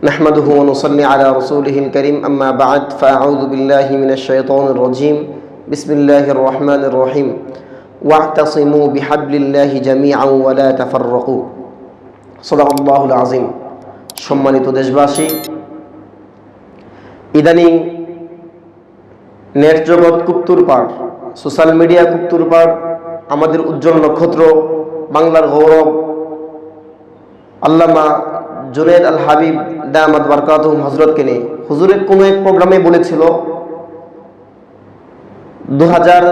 نحمده ونصلي على رسوله الكريم أما بعد فأعوذ بالله من الشيطان الرجيم بسم الله الرحمن الرحيم واعتصموا بحبل الله جميعا ولا تفرقوا صدق الله العظيم সম্মানিত দেশবাসী ইদানিং নেট জগৎ কুপ্তুর পাড় সোশ্যাল মিডিয়া কুপ্তুর পাড় আমাদের উজ্জ্বল নক্ষত্র বাংলার গৌরব আল্লামা জুনেদ আল হাবিব দামাদ বারকাতুম হজরতকে নিয়ে। হুজুরের কোনো এক প্রোগ্রামে বলেছিল দু হাজার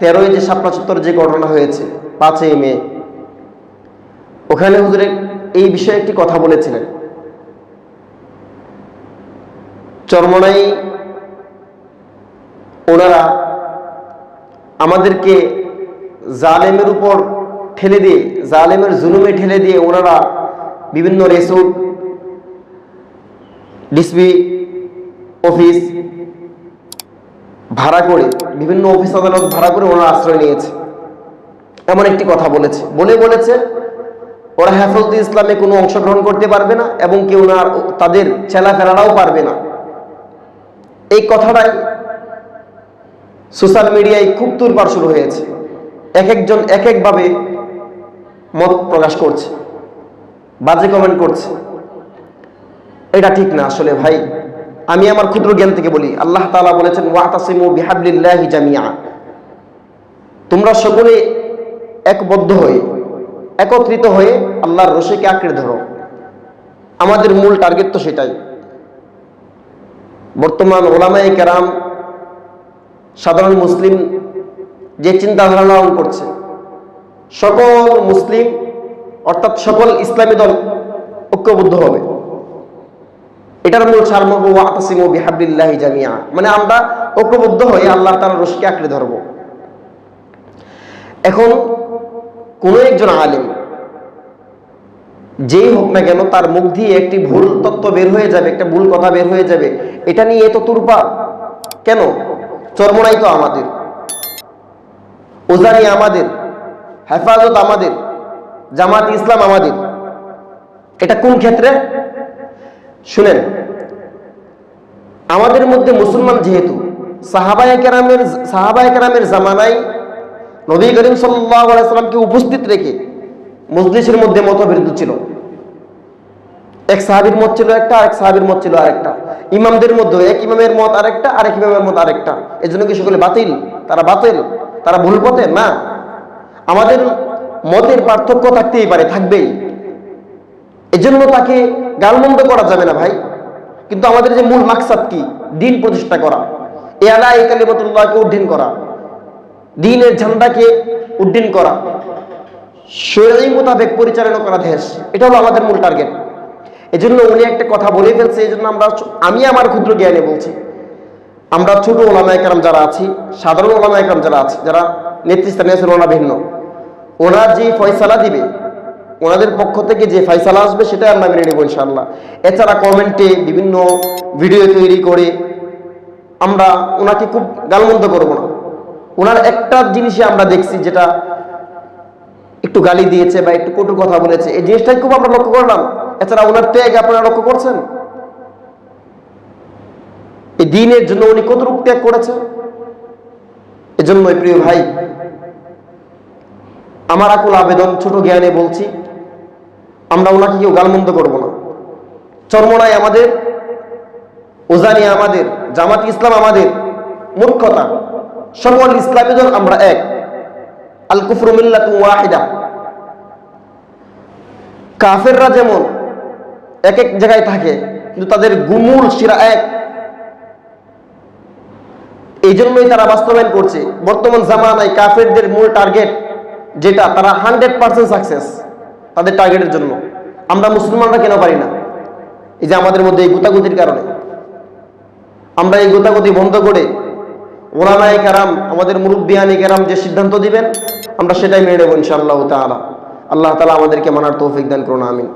তেরোই যে শাপলা চত্বর যে ঘটনা হয়েছে, পাঁচই মে, ওখানে হুজুরে এই বিষয়ে একটি কথা বলেছিলেন। চরমনাই ওনারা আমাদেরকে জালেমের উপর ঠেলে দিয়ে, জালেমের জুলুমে ঠেলে দিয়ে ওনারা বিভিন্ন রেসুট ডিসপি অফিস ভাড়া করে, বিভিন্ন অফিস আদালত ভাড়া করে ওনারা আশ্রয় নিয়েছে। এমন একটি কথা বলেছে। বলে বলেছে, ওরা হেফাজতে ইসলামে কোনো অংশগ্রহণ করতে পারবে না এবং কেউ না তাদের চেলাফেরাটাও পারবে না। এই কথাটাই সোশ্যাল মিডিয়ায় খুব তুরপার শুরু হয়েছে। এক একজন এক একভাবে মত প্রকাশ করছে। বাজে কমেন্ট করছে। এটা ঠিক না আসলে ভাই। আমি আমার ক্ষুদ্র জ্ঞান থেকে বলি, আল্লাহ তালা বলেছেন জামিয়া তোমরা সকলে একবদ্ধ হয়ে, একত্রিত হয়ে আল্লাহর রশিকে আঁকড়ে ধরো। আমাদের মূল টার্গেট তো সেটাই। বর্তমান ওলামাই কেরাম, সাধারণ মুসলিম যে চিন্তাধারা লালন করছে, সকল মুসলিম অর্থাৎ সকল ইসলামী দল ঐক্যবদ্ধ হবে। এটার মূল সারমর্ম জামিয়া মানে আমরা ঐক্যবদ্ধ হয়ে আল্লাহ তাআলার রশিকে আঁকড়ে ধরব। এখন কোন একজন আলেম যেই হোক না কেন তার মুখ দিয়ে একটি ভুল তত্ত্ব বের হয়ে যাবে, একটা ভুল কথা বের হয়ে যাবে, এটা নিয়ে এত তুরপা কেন? চর্মনাই তো আমাদের। ওজানি আমাদের, হেফাজত আমাদের জামাত ইসলাম আমাদের। এটা কোন ক্ষেত্রে? শুনেন, আমাদের মধ্যে মুসলমান যেহেতু, সাহাবায় কেরামের সাহাবায় কেরামের জামানায় নবী করিম সাল্লামকে উপস্থিত রেখে মজলিসের মধ্যে মতবিরোধ ছিল। এক সাহাবির মত ছিল একটা, আরেক সাহাবির মত ছিল আরেকটা। ইমামদের মধ্যে এক ইমামের মত আরেকটা, আরেক ইমামের মত আরেকটা। এই জন্য কি সকলে বাতিল? তারা বাতিল? তারা ভুল পথে? না। আমাদের মতের পার্থক্য থাকতেই পারে, থাকবেই। এজন্য তাকে গালমন্দ করা যাবে না ভাই। কিন্তু আমাদের যে মূল মাকসাদ কি? দিন প্রতিষ্ঠা করা। এ আলা এই কালিমতুল্লাহকে উড্ডীন করা। দিনের ঝান্ডাকে উড্ডীন করা। শরীর মোতাবেক পরিচালনা করা দেশ। এটা হলো আমাদের মূল টার্গেট। এজন্য উনি একটা কথা বলে ফেলছে এই জন্য আমরা আমি আমার ক্ষুদ্র জ্ঞানে বলছি। আমরা ছোট ওলামা একরাম যারা আছি, সাধারণ ওলামা একরাম যারা আছে, যারা নেতৃস্থানে আছেন ওনা ভিন্ন। ওনার যে ফয়সালা দিবে, ওনাদের পক্ষ থেকে যে ফয়সালা আসবে সেটাই আমরা মেনে নেব ইনশাল্লাহ এছাড়া কমেন্টে বিভিন্ন ভিডিও তৈরি করে আমরা ওনাকে খুব গালমন্দ করব না। ওনার একটা জিনিসই আমরা দেখছি যেটা একটু গালি দিয়েছে বা একটু কটু কথা বলেছে, এই জিনিসটাই খুব আমরা লক্ষ্য করলাম। এছাড়া ওনার ত্যাগ আপনারা লক্ষ্য করছেন? এই দিনের জন্য উনি কতটুকু ত্যাগ করেছেন? এজন্যই প্রিয় ভাই আমার আকুল আবেদন, ছোট জ্ঞানে বলছি, আমরা ওনাকে কেউ গালমন্দ করব না। চর্মনায় আমাদের ওজানি আমাদের, জামাত ইসলাম আমাদের মূর্খতা সকল ইসলামী দল আমরা এক। আল কুফর মিল্লাত ওয়াহিদা। কাফেররা যেমন এক এক জায়গায় থাকে, কিন্তু তাদের গুমুল শিরা এক। এই জন্যই তারা বাস্তবায়ন করছে। বর্তমান জামানায় কাফেরদের মূল টার্গেট যেটা তারা হান্ড্রেড পার্সেন্ট সাকসেস তাদের টার্গেটের জন্য। আমরা মুসলমানরা কেন পারি না? এই যে আমাদের মধ্যে এই গুতাগুতির কারণে। আমরা এই গোতাগতি বন্ধ করে ওলামাই কারাম, আমাদের মুরব্বিয়ানি কারাম যে সিদ্ধান্ত দিবেন, আমরা সেটাই মেনে নেব ইনশাআল্লাহ তালা আল্লাহ তালা আমাদেরকে মানার তৌফিক দান করুন, আমিন।